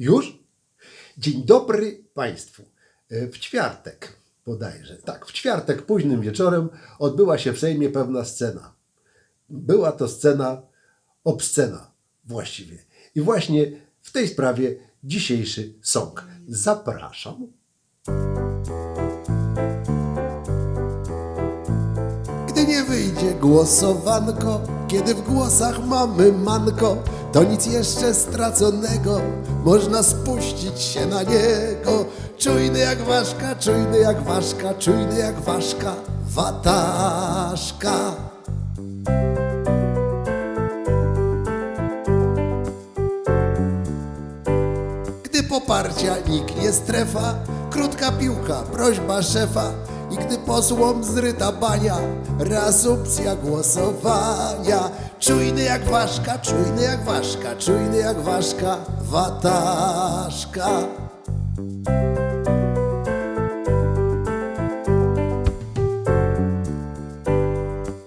Już? Dzień dobry Państwu. E, W czwartek bodajże, tak, w czwartek późnym wieczorem odbyła się w Sejmie pewna scena. Była to scena obscena właściwie. I właśnie w tej sprawie dzisiejszy song. Zapraszam. Gdy nie wyjdzie głosowanko, kiedy w głosach mamy manko, to nic jeszcze straconego, można spuścić się na niego. Czujny jak ważka, czujny jak ważka, czujny jak ważka, wataszka. Gdy poparcia nikt nie strefa, krótka piłka, prośba szefa i gdy posłom zryta bania, reasumpcja głosowania. Czujny jak ważka, czujny jak ważka, czujny jak ważka, wataszka.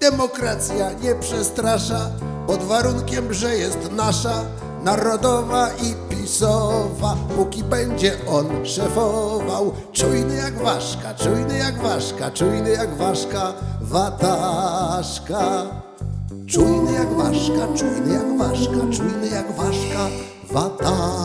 Demokracja nie przestrasza, pod warunkiem, że jest nasza, narodowa i pisowa, póki będzie on szefował. Czujny jak ważka, czujny jak ważka, czujny jak ważka, wataszka. Czujny jak ważka, czujny jak ważka, czujny jak ważka, wataszka.